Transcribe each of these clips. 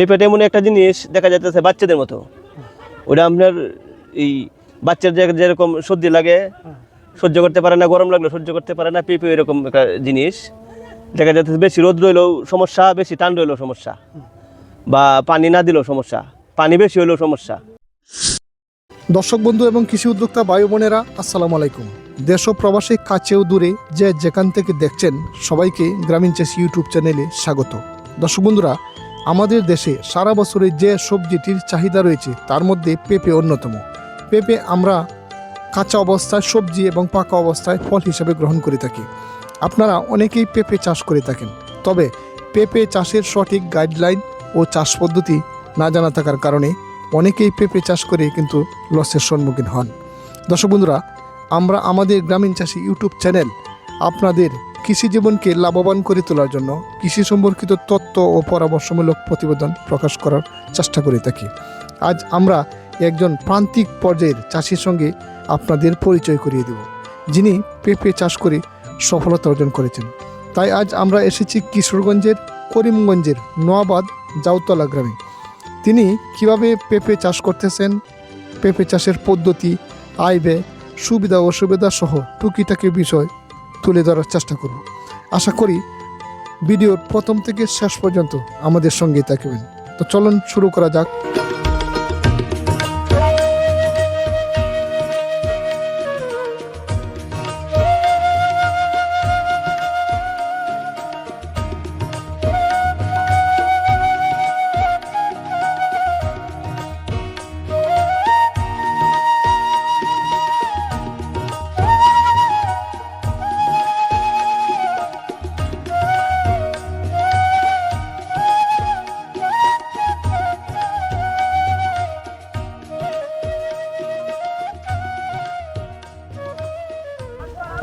পেঁপেটা এমন একটা জিনিস দেখা যাচ্ছে বাচ্চাদের মতো। ওটা আপনার এই বাচ্চার যেরকম সর্দি লাগে, সহ্য করতে পারে না, গরম লাগলে সহ্য করতে পারে না, পেঁপে এরকম একটা জিনিস। দেখা যাচ্ছে বেশি রোদ রইলেও সমস্যা, বেশি টান রইলেও সমস্যা। বা পানি না দিলেও সমস্যা, পানি বেশি হইলেও সমস্যা। দর্শক বন্ধু এবং কৃষি উদ্যোক্তা ভাই বোনেরা, আসসালামু আলাইকুম। দেশ ও প্রবাসী কাছেও দূরে যে যেখান থেকে দেখছেন, সবাইকে গ্রামীণ চাষি ইউটিউব চ্যানেলে স্বাগত। দর্শক বন্ধুরা আমাদের দেশে সারা বছরে যে সবজিটির চাহিদা রয়েছে, তার মধ্যে পেঁপে অন্যতম। পেঁপে আমরা কাঁচা অবস্থায় সবজি এবং পাকা অবস্থায় ফল হিসেবে গ্রহণ করে থাকি। আপনারা অনেকেই পেঁপে চাষ করে থাকেন, তবে পেঁপে চাষের সঠিক গাইডলাইন ও চাষ পদ্ধতি না জানা থাকার কারণে অনেকেই পেঁপে চাষ করে কিন্তু লসের সম্মুখীন হন। দর্শক বন্ধুরা, আমরা আমাদের গ্রামীণ চাষি ইউটিউব চ্যানেল আপনাদের কৃষি জীবনকে লাভবান করে তোলার জন্য কৃষি সম্পর্কিত তথ্য ও পরামর্শমূলক প্রতিবেদন প্রকাশ করার চেষ্টা করে থাকি। আজ আমরা একজন প্রান্তিক পর্যায়ের চাষির সঙ্গে আপনাদের পরিচয় করিয়ে দেব, যিনি পেঁপে চাষ করে সফলতা অর্জন করেছেন। তাই আজ আমরা এসেছি কিশোরগঞ্জের করিমগঞ্জের নোয়াবাদ জাউতলা গ্রামে। তিনি কীভাবে পেঁপে চাষ করতেছেন, পেঁপে চাষের পদ্ধতি, আয় ব্যয়, সুবিধা অসুবিধা সহ টুকিটাকি বিষয় তুলে ধরার চেষ্টা করব। আশা করি ভিডিওর প্রথম থেকে শেষ পর্যন্ত আমাদের সঙ্গেই থাকবেন। তো চলুন শুরু করা যাক।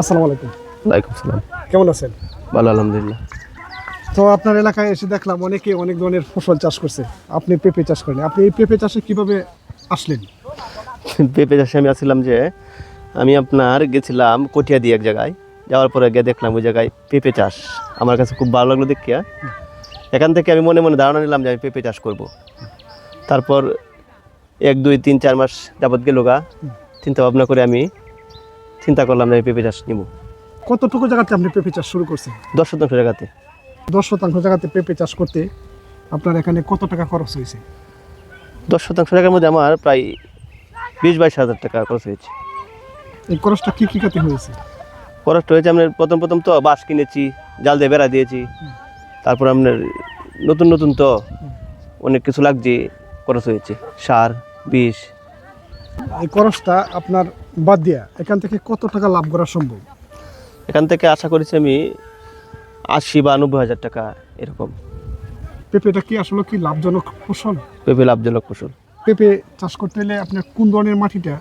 আসসালামু আলাইকুম। ওয়ালাইকুম সালাম। কেমন আছেন? ভালো আলহামদুলিল্লাহ। তো আপনার এলাকায় এসে দেখলাম অনেকে অনেক ধরনের ফসল চাষ করছে। আপনি পেঁপে চাষ করেন। আপনি এই পেঁপে চাষে কীভাবে আসলেন? পেঁপে চাষে আমি আসছিলাম যে আমি আপনার গেছিলাম কটিয়া দিয়ে এক জায়গায়। যাওয়ার পরে গিয়ে দেখলাম ওই জায়গায় পেঁপে চাষ। আমার কাছে খুব ভালো লাগল দেখিয়া এখান থেকে আমি মনে মনে ধারণা নিলাম যে আমি পেঁপে চাষ করব। তারপর এক দুই তিন চার মাস যাবৎ গেল গা। চিন্তা ভাবনা করে আমি চিন্তা করলাম আমি পেঁপে চাষ নিব। কতটুকু জায়গাতে আপনি পেঁপে চাষ শুরু করছেন? দশ শতাংশ জায়গাতে। দশ শতাংশ জায়গাতে পেঁপে চাষ করতে আপনার এখানে কত টাকা খরচ হয়েছে? দশ শতাংশ জায়গার মধ্যে আমার প্রায় বিশ বাইশ হাজার টাকা খরচ হয়েছে। এই খরচটা কী কী কাতে হয়েছে? খরচটা হয়েছে আপনার প্রথম প্রথম তো বাঁশ কিনেছি জাল দিয়ে বেড়া দিয়েছি তারপর আপনার নতুন নতুন তো অনেক কিছু লাগছে খরচ হয়েছে সার বিষ। এই খরচটা আপনার বাদ দিয়া এখান থেকে কত টাকা লাভ করা সম্ভব? এখান থেকে আশা করেছি আমি আশি বা নব্বই হাজার টাকা এরকম। পেঁপেটা কি আসলে কি লাভজনক ফসল? পেঁপে লাভজনক ফসল। পেঁপে চাষ করতে হলে আপনার কোন ধরনের মাটিটা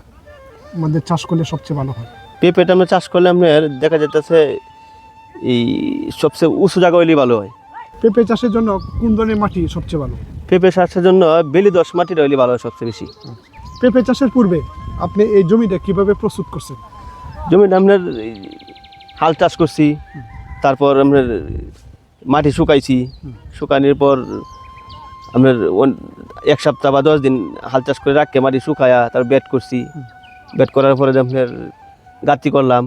আমাদের চাষ করলে সবচেয়ে ভালো হয়? পেঁপেটা আমরা চাষ করলে আপনার দেখা যেতেছে এই সবচেয়ে উঁচু জায়গা হইলেই ভালো হয়। পেঁপে চাষের জন্য কোন ধরনের মাটি সবচেয়ে ভালো? পেঁপে চাষের জন্য বেলি দশ মাটির হইলে ভালো হয় সবচেয়ে বেশি। পেঁপে চাষের পূর্বে আপনি এই জমিটা কীভাবে প্রস্তুত করছেন? জমিটা আপনার হাল চাষ করছি তারপর আপনার মাটি শুকাইছি শুকানোর পর আপনার এক সপ্তাহ বা দশ দিন হাল চাষ করে রাখকে মাটি শুকায়া তারপর বেড করছি। বেড করার পরে আপনার গাতি করলাম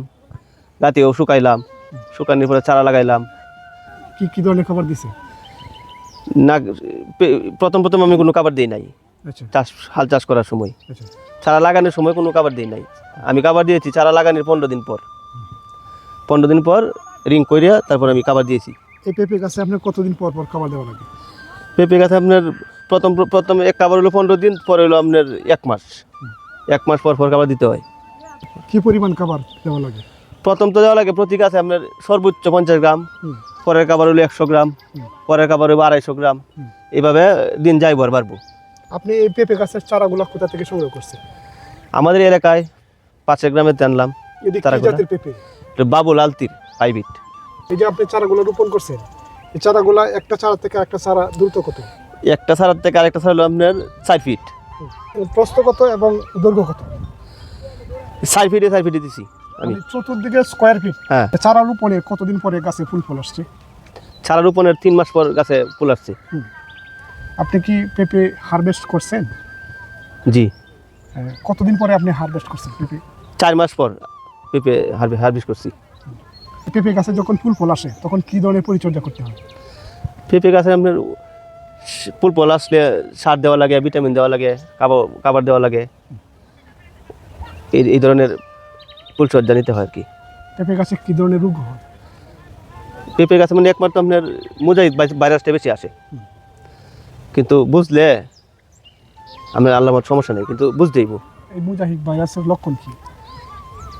গাতিও শুকাইলাম শুকানোর পরে চারা লাগাইলাম। কি কি ধরনের খাবার দিছে? না প্রথম প্রথম আমি কোনো খাবার দিই নাই। চাষ হাল চাষ করার সময়। আচ্ছা। চারা লাগানোর সময় কোনো খাবার দিই নাই। আমি খাবার দিয়েছি চারা লাগানোর পনেরো দিন পর। পনেরো দিন পর রিং করিয়া তারপর আমি খাবার দিয়েছি। এই পেঁপে গাছে আপনার কতদিন পর পর খাবার দেওয়া লাগে? পেঁপে গাছে আপনার প্রথম প্রথম এক খাবার হলো পনেরো দিন পরে হলো আপনার এক মাস। এক মাস পর পর খাবার দিতে হয়। কি পরিমাণ খাবার দেওয়া লাগে? প্রথম তো দেওয়া লাগে প্রতি গাছে আপনার সর্বোচ্চ পঞ্চাশ গ্রাম পরের খাবার হলো একশো গ্রাম পরের খাবার হলো আড়াইশো গ্রাম। হুম। এইভাবে দিন যাইব আর বাড়বো আপনি এই পেঁপে গাছের চারাগুলো কোথা থেকে সংগ্রহ করছেন? আমাদের এলাকায় পাঁচের গ্রামে এদিকে কি পেঁপে? বাবুল আলতির হাইব্রিড। এই যে আপনি চারাগুলো রোপণ করছেন এই চারাগুলা একটা চারা থেকে একটা চারা দ্রুত কত? একটা সারার থেকে আরেকটা সার হলো আপনার চার ফিট প্রস্থ কত এবং দৈর্ঘ্য কত? চার ফিটে চার ফিটে দিছি আমি। চতুর্দিকে স্কোয়ার ফিট হ্যাঁ। চারা রোপণে কতদিন পরে গাছে ফুল ফল আসছে? চারা রোপণের তিন মাস পর গাছে ফুল আসছে। আপনি কি পেঁপে হারভেস্ট করছেন? জি। কতদিন পরে আপনি হারভেস্ট করছেন পেঁপে? চার মাস পর পেঁপে হারভেস্ট করছি। পেঁপে গাছে যখন ফুল ফল আসে তখন কি ধরনের পরিচর্যা করতে হয়? পেঁপে গাছে আপনার ফুল ফল আসলে সার দেওয়া লাগে ভিটামিন দেওয়া লাগে কাবার কাবার দেওয়া লাগে। এই এই ধরনের ফুলসজ্জা নিতে হয় আর কি। পেঁপে গাছে কি ধরনের রোগ হয়? পেঁপে গাছে মানে একমাত্র আপনার মোজাইক ভাইরাসটা বেশি আসে। কিন্তু বুঝলে আপনার আল্লাহ সমস্যা নেই কিন্তু বুঝতেই এই মুজাহিদ ভাইরাসের লক্ষণ কি?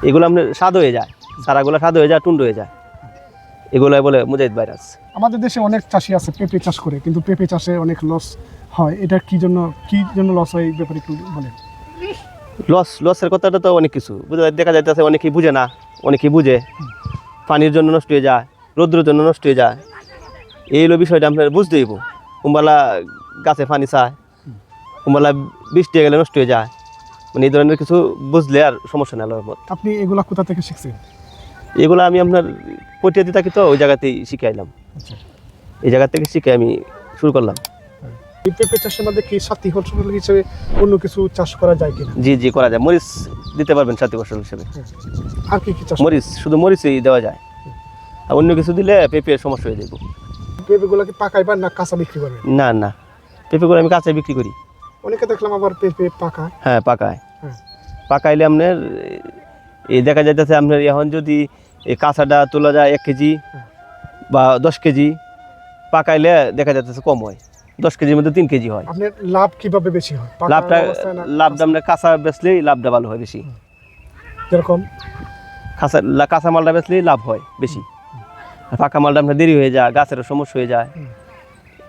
এগুলো আপনার স্বাদ হয়ে যায় সারাগুলো স্বাদ হয়ে যায় টুন্ড হয়ে যায়। এগুলো বলে মুজাহিদ ভাইরাস আমাদের দেশে অনেক চাষি আছে পেঁপে চাষ করে কিন্তু পেঁপে চাষে অনেক লস হয়। এটা কি জন্য কি জন্য লস হয় এই ব্যাপারে একটু বলেন। লস লসের কথাটা তো অনেক কিছু। বুঝা দেখা যাইতেছে অনেকেই বুঝে না অনেকেই বুঝে। পানির জন্য নষ্ট হয়ে যায় রৌদ্রের জন্য নষ্ট হয়ে যায়। এই হলো বিষয়টা আপনার বুঝতে হইব কুম্বালা গাছে পানি চায় কুম্বালা বৃষ্টি গেলে নষ্ট হয়ে যায়। মানে এই ধরনের কিছু বুঝলে আর সমস্যা নেই আল্লাহর মত আপনি এগুলা কোথা থেকে শিখছেন? এগুলো আমি আপনার পটিয়াতে থাকি তো ওই জায়গাতেই শিখে আইলাম আচ্ছা। এই জায়গা থেকে শিখে আমি শুরু করলাম। এই পেঁপে চাষের মধ্যে কি সাথী ফসল হিসেবে অন্য কিছু চাষ করা যায় কিনা? জি জি করা যায়। মরিচ দিতে পারবেন সাথী ফসল হিসেবে। আর কি কি চাষ মরিচ শুধু মরিচই দেওয়া যায়। আর অন্য কিছু দিলে পেঁপের সমস্যা হয়ে যাবে পেঁপেগুলো কি পাকাইবার না কাঁচা বিক্রি করবেন না না। পেঁপেগুলো আমি কাঁচায় বিক্রি করি। অনেকে দেখলাম আবার পেঁপে পাকায় হ্যাঁ পাকায়। হ্যাঁ। পাকাইলে আপনার এই দেখা যাইতেছে আপনার এখন যদি এই কাঁচাটা তোলা যায় এক কেজি বা দশ কেজি পাকাইলে দেখা যাইতেছে কম হয়। দশ কেজির মধ্যে তিন কেজি হয়। আপনার লাভ কীভাবে বেশি হয়? লাভটা লাভটা আপনার কাঁচা বেচলেই লাভটা ভালো হয় বেশি। যেরকম? কাঁচা কাঁচা মালটা বেচলেই লাভ হয় বেশি। আর পাকা মালটা আপনার দেরি হয়ে যায় গাছেরও সমস্যা হয়ে যায়।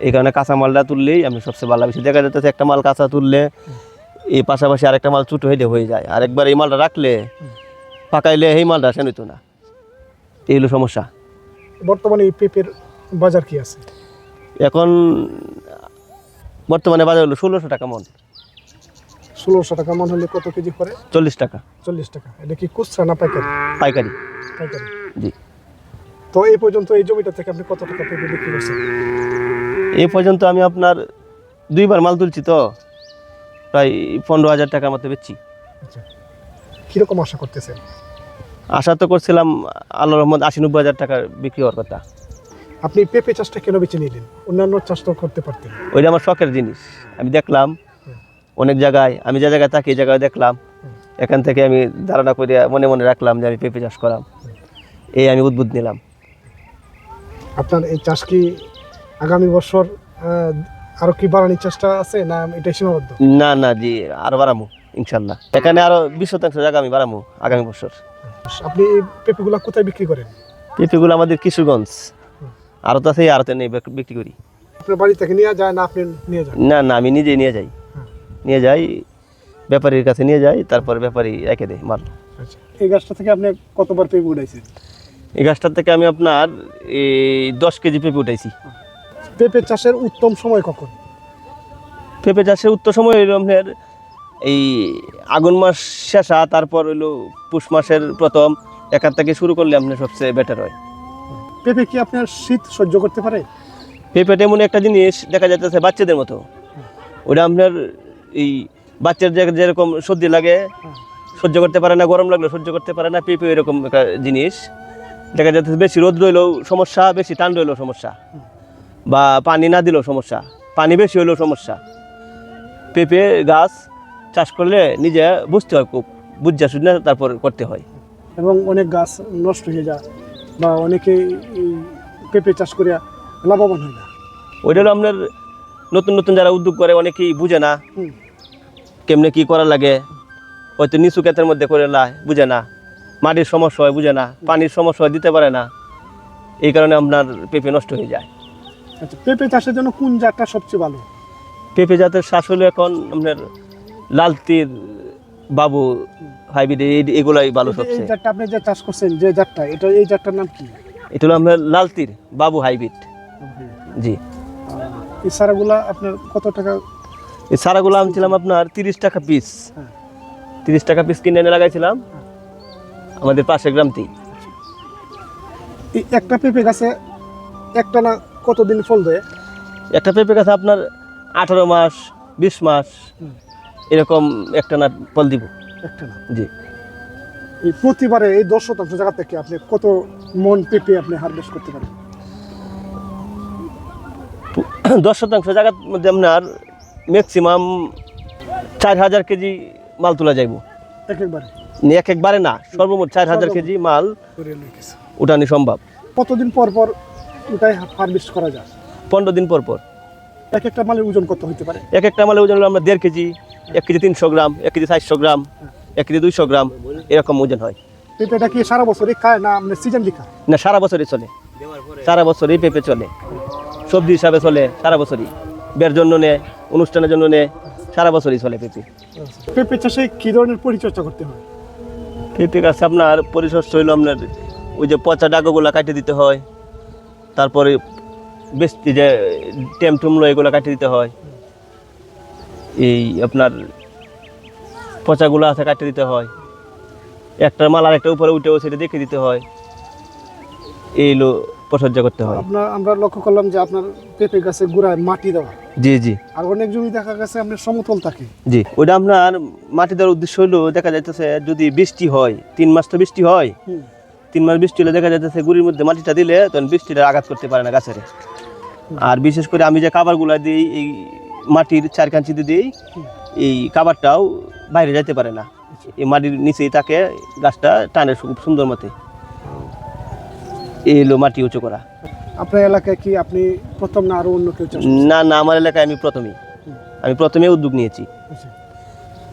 এই কারণে কাঁচা মালটা তুললেই আমি সবচেয়ে ভালো বেশি দেখা যাচ্ছে একটা মাল কাঁচা তুললে এই পাশাপাশি আরেকটা মাল ছোটো হইলে হয়ে যায়। আরেকবার এই মালটা রাখলে পাকাইলে এই মালটা সে নিত না। এই হলো সমস্যা। বর্তমানে এই পেঁপের বাজার কি আছে? এখন বর্তমানে বাজার হলো ষোলোশো টাকা মন। ষোলোশো টাকা মন হলে কত কেজি পরে চল্লিশ টাকা। চল্লিশ টাকা। এটা কি খুচরা না পাইকারি? পাইকারি। পাইকারি। জি। তো এই পর্যন্ত এই জমিটা থেকে আপনি কত টাকা পেঁপে বিক্রি করছেন? এই পর্যন্ত আমি আপনার দুইবার মাল তুলছি তো। প্রায় পনেরো হাজার টাকার মতো বেচছি। আচ্ছা। কীরকম আশা করতেছেন? আশা তো করছিলাম আল্লাহ রহমদ আশি নব্বই হাজার টাকার বিক্রি হওয়ার কথা। আপনি পেঁপে চাষটা কেন বেছে নিলেন? অন্যান্য চাষ তো করতে পারতেন। ওইটা আমার শখের জিনিস। আমি দেখলাম অনেক জায়গায় আমি যে জায়গায় থাকি এই জায়গায় দেখলাম এখান থেকে আমি ধারণা করে মনে মনে রাখলাম যে আমি পেঁপে চাষ করাম। এই আমি উদ্বুদ্ধ নিলাম। আপনার এই চাষ কি আগামী বছর আরও কি বাড়ানোর চেষ্টা আছে না এটাই সীমাবদ্ধ? না না জি আরও বাড়ামু ইনশাল্লাহ। এখানে আরও বিশ শতাংশ জায়গা আমি বাড়ামু আগামী বছর। আপনি এই পেঁপেগুলো কোথায় বিক্রি করেন? পেঁপেগুলো আমাদের কিশোরগঞ্জ। আরও তো আছে আরতে নেই বিক্রি করি। আপনার বাড়ি থেকে নিয়ে যায় না আপনি নিয়ে যান? না না আমি নিজেই নিয়ে যাই। নিয়ে যাই ব্যাপারীর কাছে নিয়ে যাই তারপর ব্যাপারী রেখে দেয় মাল। আচ্ছা এই গাছটা থেকে আপনি কতবার পেঁপে উঠাইছেন? এই গাছটার থেকে আমি আপনার এই দশ কেজি পেঁপে উঠাইছি। পেঁপে চাষের উত্তম সময় কখন? পেঁপে চাষের উত্তর সময় হইল আপনার এই আগুন মাস শেষা তারপর হইল পুষ মাসের প্রথম। একার থেকে শুরু করলে আপনার সবচেয়ে বেটার হয়। পেঁপে কি আপনার শীত সহ্য করতে পারে? পেঁপেটা এমন একটা জিনিস দেখা যাচ্ছে বাচ্চাদের মতো। ওটা আপনার এই বাচ্চার যে- যেরকম সর্দি লাগে সহ্য করতে পারে না গরম লাগলে সহ্য করতে পারে না পেঁপে এরকম একটা জিনিস। দেখা যাচ্ছে বেশি রোদ রইলেও সমস্যা বেশি টান রইলেও সমস্যা। বা পানি না দিলেও সমস্যা পানি বেশি হইলেও সমস্যা। পেঁপে গাছ চাষ করলে নিজে বুঝতে হয় খুব বুঝা শুনে তারপর করতে হয়। এবং অনেক গাছ নষ্ট হয়ে যায় বা অনেকে পেঁপে চাষ করে লাভবান হয় না। ওইটা হলো আপনার নতুন নতুন যারা উদ্যোগ করে অনেকেই বুঝে না। কেমনে কি করা লাগে হয়তো নিচু ক্ষেতের মধ্যে করে লায় বুঝে না। মাটির সমস্যা হয় বুঝে না। পানির সমস্যা হয় দিতে পারে না। এই কারণে আপনার পেঁপে নষ্ট হয়ে যায়। আচ্ছা পেঁপে চাষের জন্য কোন জাতটা সবচেয়ে ভালো? পেঁপে জাতের শ্বাস হলো এখন আপনার লালতির বাবু হাইব্রিড এগুলাই ভালো সবচেয়ে। জাতটা আপনি যে চাষ করছেন যে জাতটা এটা এই জাতটার নাম কি? এটা হলো আপনার লালতির বাবু হাইব্রিড। জি। এই সারাগুলা আপনার কত টাকা? এই সারাগুলো আনছিলাম আপনার তিরিশ টাকা পিস। হ্যাঁ। তিরিশ টাকা পিস কিনে এনে লাগাইছিলাম। আমাদের পাশের গ্রামতেই একটা পেঁপে গাছে একটা না কতদিন ফল দেয়? একটা পেঁপে গাছে আপনার আঠারো মাস বিশ মাস এরকম একটা না ফল দিব। একটা না? জি। এই প্রতিবারে এই দশ শতাংশ জায়গা থেকে আপনি কত মন পেঁপে আপনি হারভেস্ট করতে পারেন? দশ শতাংশ জায়গার মধ্যে আপনার ম্যাক্সিমাম চার হাজার কেজি মাল তোলা যাইব। এক একবারে। এক একবারে না সর্বমোট চার হাজার কেজি মাল উঠানি সম্ভব। কতদিন পর পর ওটাই হারভেস্ট করা যায়? পনেরো দিন পর পর। এক একটা মালের ওজন কত হতে পারে? এক একটা মালের ওজন আমরা দেড় কেজি এক কেজি তিনশো গ্রাম এক কেজি চারশো গ্রাম এক কেজি দুইশো গ্রাম এরকম ওজন হয়। পেঁপেটা কি সারা বছরই খায় না আপনি সিজন লিখা না সারা বছরই চলে। সারা বছরই পেঁপে চলে। সবজি হিসাবে চলে সারা বছরই। বের জন্য নে অনুষ্ঠানের জন্য নে সারা বছরই চলে পেঁপে। পেঁপে চাষে কি ধরনের পরিচর্যা করতে হয়? পেঁপে গাছে আপনার পরিচর্যা হইল আপনার ওই যে পচা ডাকগুলো কাটিয়ে দিতে হয়। তারপরে বেশ যে টেম টুমলো এগুলো কাটিয়ে দিতে হয়। এই আপনার পচাগুলো আছে কাটিয়ে দিতে হয়। একটা মাল আর একটা উপরে উঠেও সেটা দেখে দিতে হয়। এইগুলো পরিচর্যা করতে হয়। আপনার আমরা লক্ষ্য করলাম যে আপনার পেঁপে গাছে গোড়ায় মাটি দেওয়া। জি জি। আর অনেক জমি দেখা গেছে আপনার সমতল থাকে। জি ওইটা আপনার মাটি দেওয়ার উদ্দেশ্য হলো দেখা যাইতেছে যদি বৃষ্টি হয় তিন মাস তো বৃষ্টি হয় তিন মাস বৃষ্টি হলে দেখা যাইতেছে গুড়ির মধ্যে মাটিটা দিলে তখন বৃষ্টিটা আঘাত করতে পারে না গাছের। আর বিশেষ করে আমি যে কাবারগুলা দিই এই মাটির চার কাঞ্চিতে দিই এই কাবারটাও বাইরে যেতে পারে না। এই মাটির নিচেই তাকে গাছটা টানে খুব সুন্দর মতে। এই হলো মাটি উঁচু করা। আপনার এলাকায় কি আপনি প্রথম না আরও অন্য কেউ না না আমার এলাকায় আমি প্রথমেই। আমি প্রথমে উদ্যোগ নিয়েছি। করছে?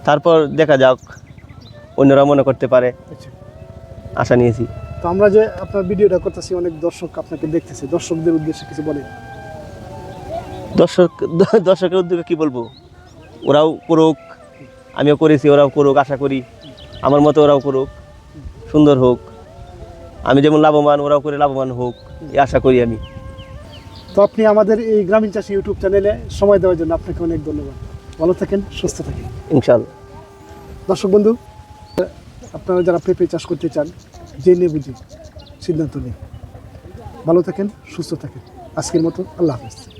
তারপর দেখা যাক অন্যরা মনে করতে পারে। আচ্ছা। আশা নিয়েছি। তো আমরা যে আপনার ভিডিওটা করতেছি অনেক দর্শক আপনাকে দেখতেছে। দর্শকদের উদ্দেশ্যে কিছু বলেন। দর্শক দর্শকের উদ্যোগে কি বলব? ওরাও করুক আমিও করেছি ওরাও করুক আশা করি। আমার মতো ওরাও করুক সুন্দর হোক। আমি যেমন লাভবান ওরাও করে লাভবান হোক এই আশা করি আমি। তো আপনি আমাদের এই গ্রামীণ চাষি ইউটিউব চ্যানেলে সময় দেওয়ার জন্য আপনাকে অনেক ধন্যবাদ। ভালো থাকেন সুস্থ থাকেন। ইনশাল্লাহ দর্শক বন্ধু আপনারা যারা পেঁপে চাষ করতে চান জেনে বুঝে সিদ্ধান্ত নিন। ভালো থাকেন সুস্থ থাকেন। আজকের মতো আল্লাহ হাফেজ।